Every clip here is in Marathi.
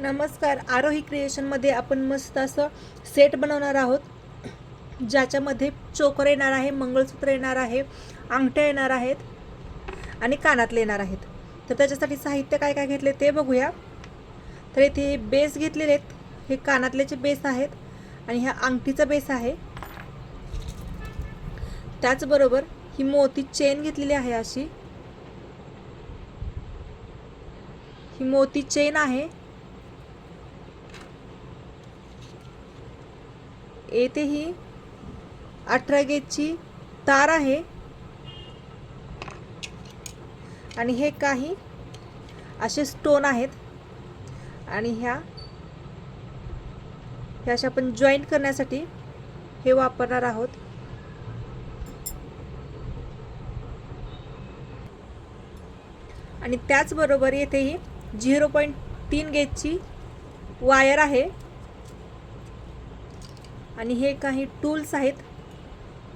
नमस्कार आरोही क्रिएशनमध्ये आपण मस्त असं सेट बनवणार आहोत. ज्याच्यामध्ये चोकर येणार आहे मंगळसूत्र येणार आहे अंगठ्या येणार आहेत आणि कानातले येणार आहेत. तर त्याच्यासाठी साहित्य काय काय घेतले ते बघूया. तर इथे बेस घेतलेले आहेत. हे कानातल्याचे बेस आहेत आणि ह्या अंगठीचा बेस आहे. त्याचबरोबर ही मोती चेन घेतलेली आहे अशी. ही मोती चेन आहे. येथे ही अठरा गेजची तार आहे. आणि हे काही असे स्टोन आहेत. आणि ह्या ह्या अशा आपण जॉईंट करण्यासाठी हे वापरणार आहोत. आणि त्याचबरोबर येथेही झिरो पॉईंट तीन गेजची वायर आहे. आणि हे काही टूल्स आहेत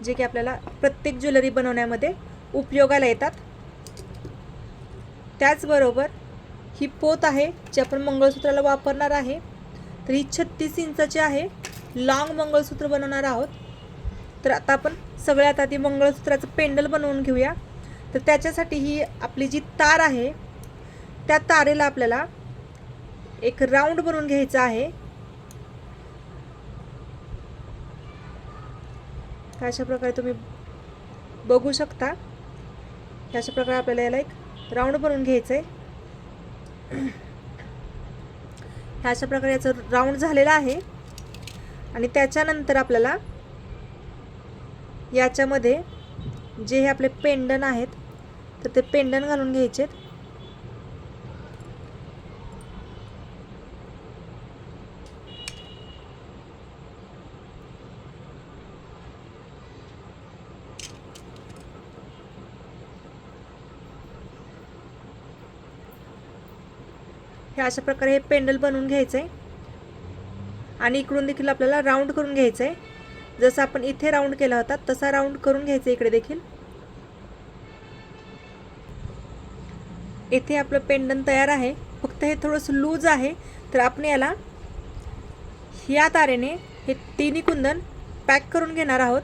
जे की आपल्याला प्रत्येक ज्वेलरी बनवण्यामध्ये उपयोगाला येतात. त्याचबरोबर ही पोत आहे जी आपण मंगळसूत्राला वापरणार आहे. तर ही छत्तीस इंचाची आहे. लाँग मंगळसूत्र बनवणार आहोत. तर आता आपण सगळ्यात आधी मंगळसूत्राचं पेंडल बनवून घेऊया. तर त्याच्यासाठी ही आपली जी तार आहे त्या तारेला आपल्याला एक राऊंड बनवून घ्यायचा आहे. तर अशा प्रकारे तुम्ही बघू शकता? अशा प्रकारे आपल्याला याला एक राऊंड बनवून घ्यायचं आहे ह्या अशा प्रकारे याचं राऊंड झालेलं आहे. आणि त्याच्यानंतर आपल्याला याच्यामध्ये जे हे आपले पेंडन आहेत तर ते पेंडन घालून घ्यायचे आहेत हे अशा प्रकारे हे पेंडल बनवून घ्यायचं आहे आणि इकडून देखील आपल्याला राऊंड करून घ्यायचं आहे जसं आपण इथे राऊंड केला होता तसा राऊंड करून घ्यायचं इकडे देखील. इथे आपलं पेंडन तयार आहे. फक्त हे थोडंसं लूज आहे. तर आपण याला ह्या तारेने हे तिन्ही कुंदन पॅक करून घेणार आहोत.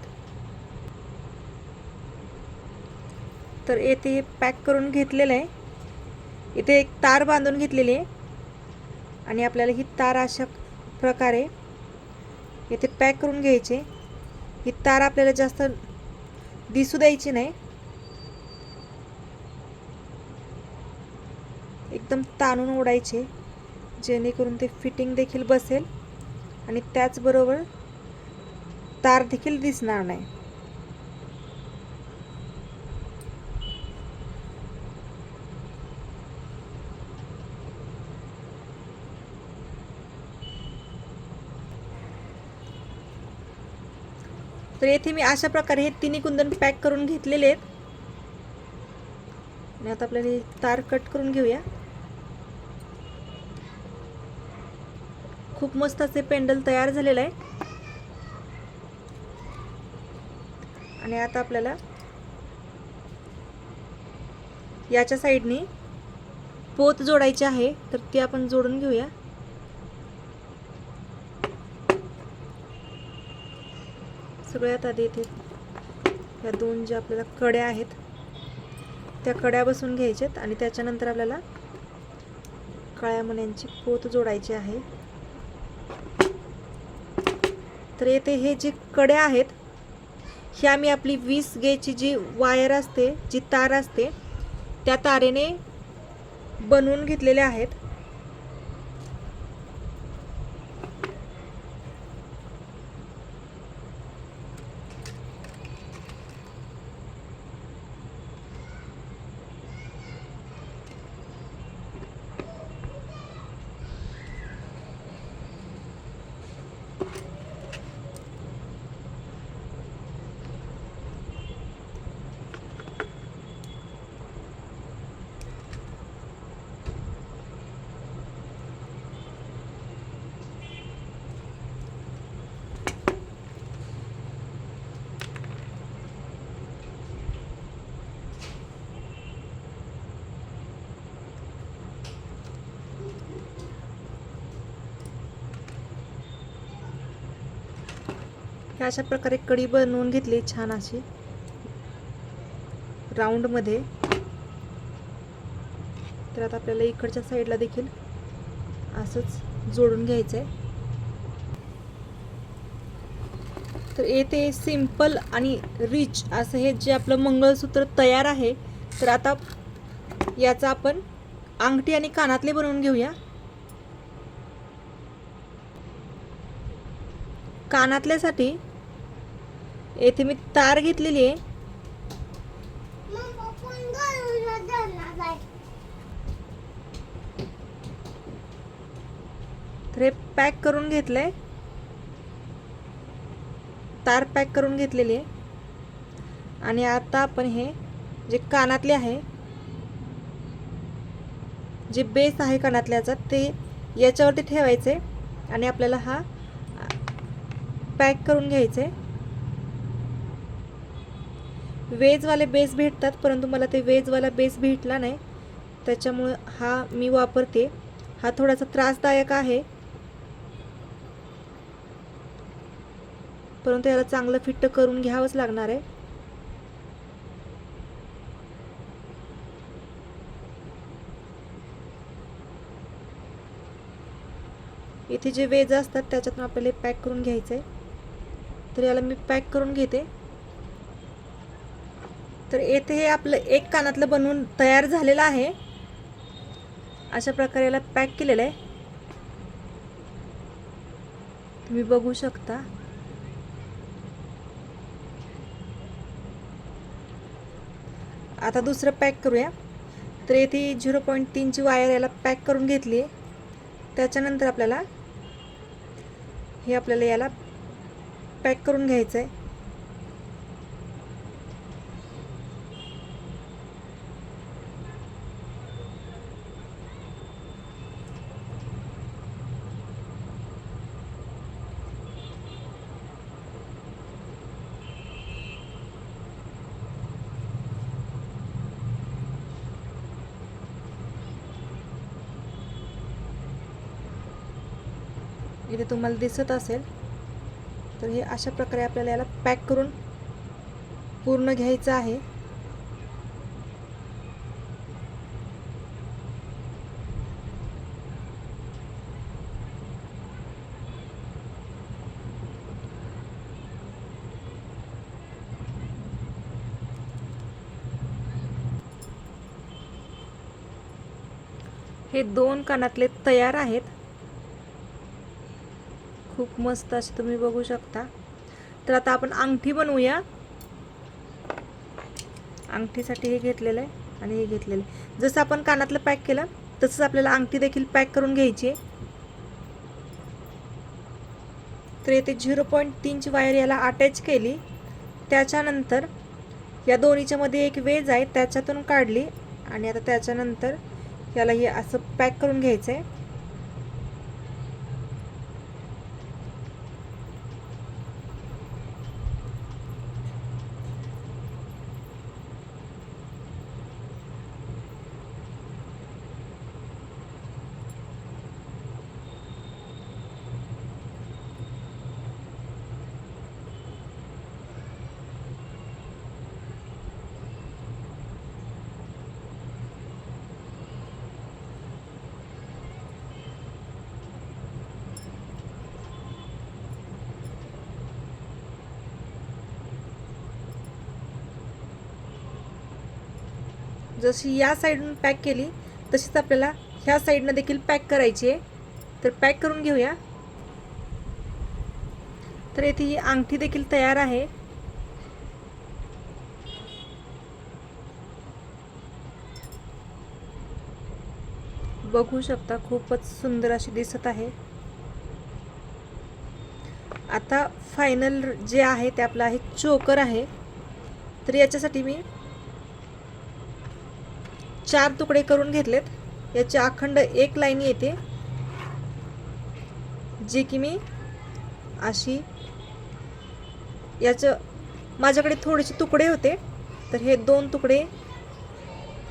तर येथे हे पॅक करून घेतलेलं आहे. इथे एक तार बांधून घेतलेली आहे. आणि आपल्याला ही तार अशा प्रकारे येथे पॅक करून घ्यायचे. ही तार आपल्याला जास्त दिसू द्यायची नाही. एकदम ताणून ओढायचे जेणेकरून ते फिटिंग देखील बसेल आणि त्याचबरोबर तार देखील दिसणार नाही. तर येथे मी अशा प्रकारे हे तिन्ही कुंदन पॅक करून घेतलेले आहेत. आणि आता आपल्याला तार कट करून घेऊया. खूप मस्त असे पेंडल तयार झालेलं आहे आणि आता आपल्याला याच्या साईडनी पोत जोडायची आहे तर ती आपण जोडून घेऊया. सगळ्यात आधी इथे या दोन ज्या आपल्याला कड्या आहेत त्या कड्या बसून घ्यायच्यात आणि त्याच्यानंतर आपल्याला काळ्या मण्यांची पोत जोडायची आहे. तर येथे हे जे कड्या आहेत ह्या मी आपली वीस गेची जी वायर असते जी तार असते त्या तारेने बनवून घेतलेल्या आहेत. अशा प्रकारे कडी बनवून घेतली छान अशी. राऊंडमध्ये तर आता आपल्याला इकडच्या साईडला देखील असंच जोडून घ्यायचं आहे तर येथे सिंपल आणि रिच असं हे जे आपलं मंगळसूत्र तयार आहे तर आता याचा आपण अंगठी आणि कानातले बनवून घेऊया. कानातल्यासाठी येथे मी तार घेतलेली आहे. तर हे पॅक करून घेतलंय. तार पॅक करून घेतलेली आहे. आणि आता आपण हे जे कानातले आहे जे बेस आहे कानातल्याचा ते याच्यावरती ठेवायचे आणि आपल्याला हा पॅक करून घ्यायचे वेजवाले बेस भेटतात परंतु मला ते वेजवाला बेस भेटला नाही. त्याच्यामुळं हा मी वापरते. हा थोडासा त्रासदायक आहे. परंतु याला चांगलं फिट्ट करून घ्यावंच लागणार आहे. इथे जे वेज असतात त्याच्यातून आपल्याला पॅक करून घ्यायचं आहे तर याला मी पॅक करून घेते. तर येथे हे आपलं एक कानातलं बनवून तयार झालेलं आहे. अशा प्रकारे याला पॅक केलेलं आहे. तुम्ही बघू शकता. आता दुसरं पॅक करूया. तर येथे झिरो पॉईंट तीनची वायर याला पॅक करून घेतली आहे. त्याच्यानंतर आपल्याला हे आपल्याला याला पॅक करून घ्यायचं आहे. इथे तुम्हाला दिसत असेल तर हे अशा प्रकारे आपल्याला याला पॅक करून पूर्ण घ्यायचं आहे. हे दोन कानातले तयार आहेत. खूप मस्त असे तुम्ही बघू शकता. तर आता आपण अंगठी बनवूया. अंगठीसाठी हे घेतलेलं आहे आणि हे घेतलेलं आहे. जसं आपण कानातलं पॅक केलं तसंच आपल्याला अंगठी देखील पॅक करून घ्यायची आहे. तर येथे झिरो पॉईंट तीनची वायर याला अटॅच केली. त्याच्यानंतर या दोन्हीच्या मध्ये एक वेज आहे त्याच्यातून काढली आणि आता त्याच्यानंतर याला हे असं पॅक करून घ्यायचं आहे जशी या साईडून पॅक केली तशीच आपल्याला ह्या साईडनं देखील पॅक करायची आहे. तर पॅक करून घेऊया. तर येथे ही अंगठी देखील तयार आहे. बघू शकता खूपच सुंदर अशी दिसत आहे. आता फायनल जे आहे ते आपलं आहे चोकर आहे. तर याच्यासाठी मी चार तुकडे करून घेतलेत. याची अखंड एक लाईन येते. जे की मी अशी याचं माझ्याकडे थोडेसे तुकडे होते. तर हे दोन तुकडे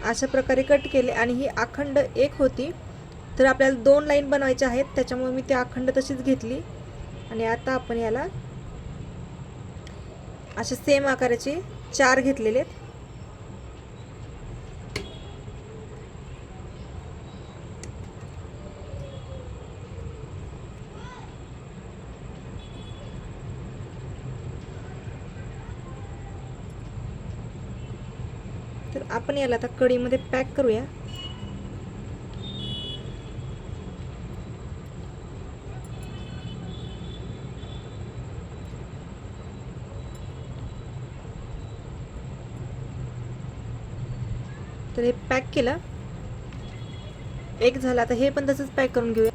अशा प्रकारे कट केले आणि ही अखंड एक होती. तर आपल्याला दोन लाईन बनवायच्या आहेत. त्याच्यामुळे मी ती अखंड तशीच घेतली. आणि आता आपण याला असे सेम आकाराचे चार घेतलेले आहेत. तर आपण याला आता कढीमध्ये पॅक करूया. तर हे पॅक केलं. एक झालं आता हे पण तसंच पॅक करून घेऊया.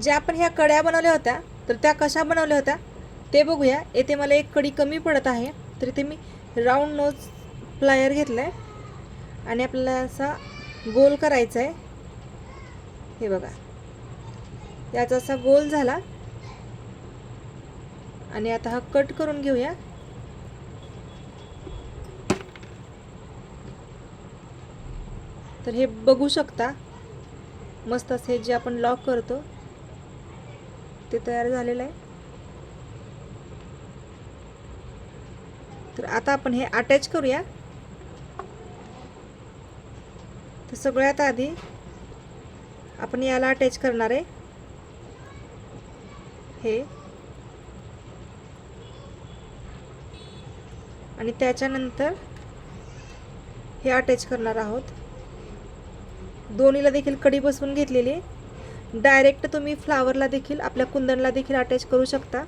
ज्या आपण ह्या कड्या बनवल्या होत्या तर त्या कशा बनवल्या होत्या ते बघूया. येथे मला एक कडी कमी पडत आहे तर इथे मी राऊंड नोज प्लायर घेतला आहे आणि आपल्याला असा गोल करायचा आहे हे बघा. याचा असा गोल झाला. आणि आता हा कट करून घेऊया. तर हे बघू शकता. मस्त असे जे आपण लॉक करतो ते तयार झालेलं आहे. तर आता आपण हे अटॅच करूया तर सगळ्यात आधी आपण याला अटॅच करणार आहे. हे. आणि त्याच्यानंतर हे अटॅच करणार आहोत. दोन्हीला देखील कडी बसवून घेतलेली डायरेक्ट तुम्ही फ्लावरला देखील आपल्या कुंदनला देखील अटॅच करू शकता.